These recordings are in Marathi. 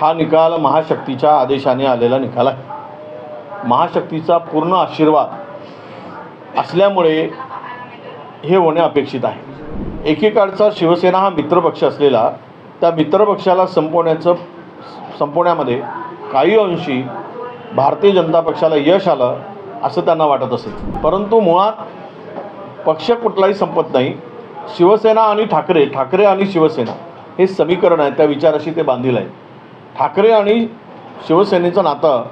हा निकाल महाशक्तीच्या आदेशाने आलेला निकाल आहे. महाशक्तीचा पूर्ण आशीर्वाद असल्यामुळे हे होणे अपेक्षित आहे. एकेकाळचा शिवसेना हा मित्रपक्ष असलेला त्या मित्रपक्षाला संपवण्याचं संपवण्यामध्ये काही अंशी भारतीय जनता पक्षाला यश आलं असं त्यांना वाटत असेल. परंतु मुळात पक्ष कुठलाही संपत नाही. शिवसेना आणि ठाकरे ठाकरे आणि शिवसेना हे समीकरण आहे त्या विचाराशी ते बांधील आहे ठाकरे आणि शिवसेनेचं नातं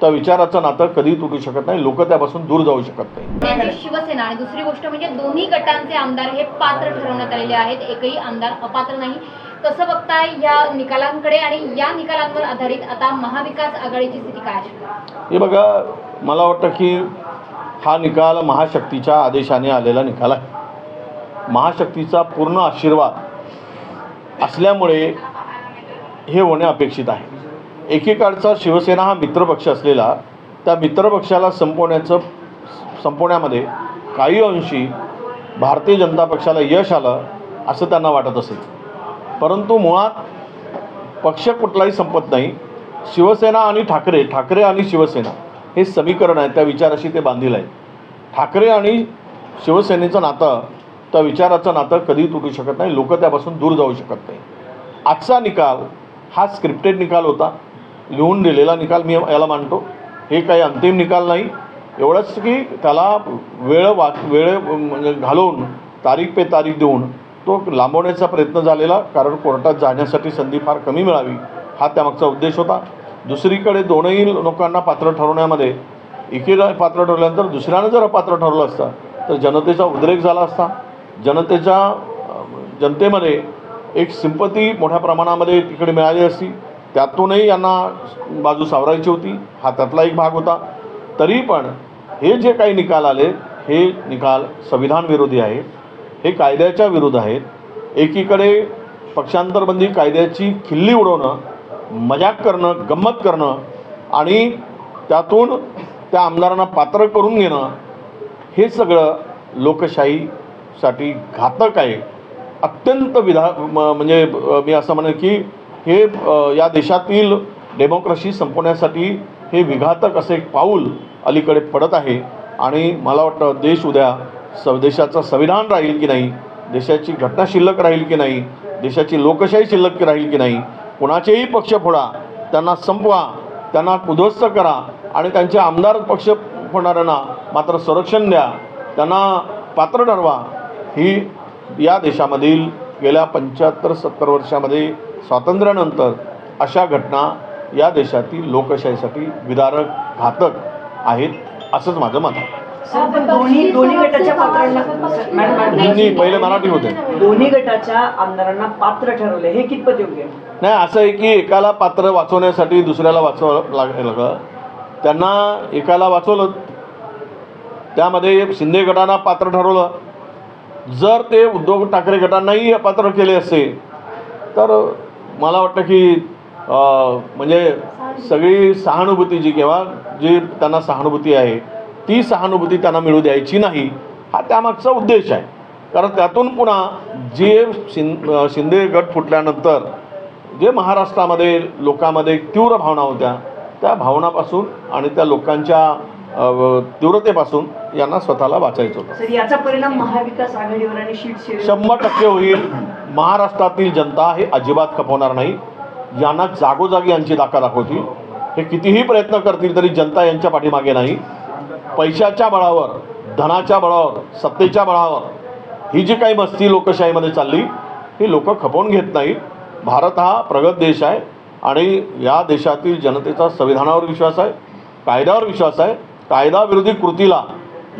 त्या विचाराचं नातं कधी तुटू शकत नाही. लोक त्यापासून दूर जाऊ शकत नाही. त्यांची शिवसेना आणि दुसरी गोष्ट म्हणजे दोन्ही गटांचे आमदार हे पात्र ठरवण्यात आलेले आहेत. एकही आमदार अपात्र नाही. कसं बघताय या निकालांकडे आणि या निकालांवर आधारित आता महाविकास आघाडीची स्थिती काय आहे? हे बघा मला वाटतं की हा निकाल महाशक्तीच्या आदेशाने आलेला निकाल आहे. महाशक्तीचा पूर्ण आशीर्वाद असल्यामुळे हे होणे अपेक्षित आहे. एकेकाळचा शिवसेना हा मित्रपक्ष असलेला त्या मित्रपक्षाला संपवण्याचं संपवण्यामध्ये काही अंशी भारतीय जनता पक्षाला यश आलं असं त्यांना वाटत असेल. परंतु मुळात पक्ष कुठलाही संपत नाही. शिवसेना आणि ठाकरे ठाकरे आणि शिवसेना हे समीकरण आहे त्या विचाराशी ते बांधील आहे ठाकरे आणि शिवसेनेचं नातं त्या विचाराचं नातं कधी तुटू शकत नाही. लोक त्यापासून दूर जाऊ शकत नाही. आजचा निकाल हा स्क्रिप्टेड निकाल होता. लिहून दिलेला निकाल मी याला मानतो. हे काही अंतिम निकाल नाही. एवढंच की त्याला वेळ वा वेळ म्हणजे घालवून तारीख पे तारीख देऊन तो लांबवण्याचा प्रयत्न झालेला कारण कोर्टात जाण्यासाठी संधी फार कमी मिळावी हा त्यामागचा उद्देश होता. दुसरीकडे दोनही लोकांना पात्र ठरवण्यामध्ये एकीला पात्र ठरवल्यानंतर दुसऱ्यानं जर अपात्र ठरवलं असतं तर जनतेचा उद्रेक झाला असता. जनतेच्या जनतेमध्ये एक सिंपती मोठ्या प्रमाणामध्ये तिकडे मिळाली असती. त्यातूनही यांना बाजू सावरायची होती. हा त्यातला एक भाग होता. तरी पण हे जे काही निकाल आले हे निकाल संविधान विरोधी आहेत. हे कायद्याच्या विरुद्ध आहेत. एकीकडे पक्षांतरबंदी कायद्याची खिल्ली उडवणं मजाक करणं गंमत करणं आणि त्यातून त्या आमदारांना पात्र करून घेणं हे सगळं लोकशाहीसाठी घातक आहे. अत्यंत विधा म- म्हणजे मी असं म्हणेन की हे या देशातील डेमोक्रेसी संपवण्यासाठी हे विघातक असे एक पाऊल अलीकडे पडत आहे. आणि मला वाटतं देश उद्या स देशाचं संविधान राहील की नाही देशाची घटना शिल्लक राहील की नाही देशाची लोकशाही शिल्लक राहील की नाही कुणाचेही पक्ष फोडा त्यांना संपवा त्यांना उद्ध्वस्त करा आणि त्यांचे आमदार पक्ष फोडणाऱ्यांना मात्र संरक्षण द्या त्यांना पात्र ठरवा. ही या देशामधील गेल्या पंच्याहत्तर सत्तर वर्षामध्ये स्वातंत्र्यानंतर अशा घटना या देशातील लोकशाहीसाठी विदारक घातक आहेत असंच माझं मत आहे. दोन्ही पहिले मराठी होते. दोन्ही गटाच्या आमदारांना पात्र ठरवले. हे कितपत योग्य नाही असं आहे की एकाला पात्र वाचवण्यासाठी दुसऱ्याला वाचवावं लाग लागलं. त्यांना एकाला वाचवलं. त्यामध्ये शिंदे गटांना पात्र ठरवलं. जर ते उद्धव ठाकरे गटांनाही पात्र केले असते तर मला वाटतं की म्हणजे सगळी सहानुभूती जी किंवा जी त्यांना सहानुभूती आहे ती सहानुभूती त्यांना मिळू द्यायची नाही हा त्यामागचा उद्देश आहे. कारण त्यातून पुन्हा जे शिं शिंदे गट फुटल्यानंतर जे महाराष्ट्रामध्ये लोकांमध्ये तीव्र भावना होत्या त्या भावनापासून आणि त्या लोकांच्या तीव्रतेपासून यांना स्वतःला वाचायचं होतं. याचा परिणाम महाविकास आघाडीवर आणि शंभर टक्के होईल. महाराष्ट्रातील जनता हे अजिबात खपवणार नाही. यांना जागोजागी यांची दाखा दाखवतील. हे कितीही प्रयत्न करतील तरी जनता यांच्या पाठीमागे नाही. पैशाच्या बळावर धनाच्या बळावर सत्तेच्या बळावर ही जी काही मस्ती लोकशाहीमध्ये चालली ही लोक खपवून घेत नाहीत. भारत हा प्रगत देश आहे आणि या देशातील जनतेचा संविधानावर विश्वास आहे कायद्यावर विश्वास आहे. कायदाविरोधी कृतीला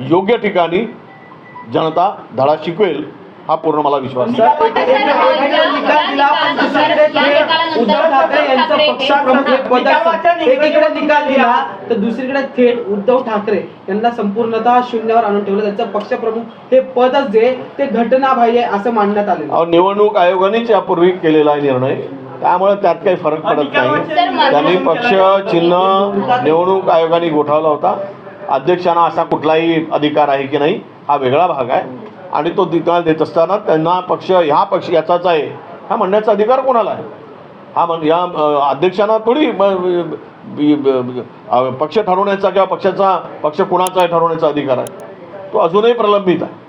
योग्य ठिकाणी जनता धडा शिकवेल हा पूर्ण मला विश्वास आहे. निकाल दिला. एकीकडे निकाल तर दुसरीकडे थेट उद्धव ठाकरे यांना संपूर्णतः शून्यावर आणून ठेवलं. त्यांचं पक्षप्रमुख हे पदच जे ते घटनाबाह्य आहे असं मानण्यात आलेलं अहो निवडणूक आयोगानेच यापूर्वी केलेला आहे निर्णय. त्यामुळे त्यात काही फरक पडत नाही. त्यांनी पक्ष चिन्ह निवडणूक आयोगाने गोठवला होता. अध्यक्षांना असा कुठलाही अधिकार आहे की नाही हा वेगळा भाग आहे. आणि तो निकाल देत असताना त्यांना पक्ष ह्या पक्ष याचाच आहे. हा म्हणण्याचा अधिकार कोणाला आहे? हा म्हण या अध्यक्षांना थोडी पक्ष ठरवण्याचा किंवा पक्षाचा पक्ष कुणाचा आहे ठरवण्याचा अधिकार आहे. तो अजूनही प्रलंबित आहे.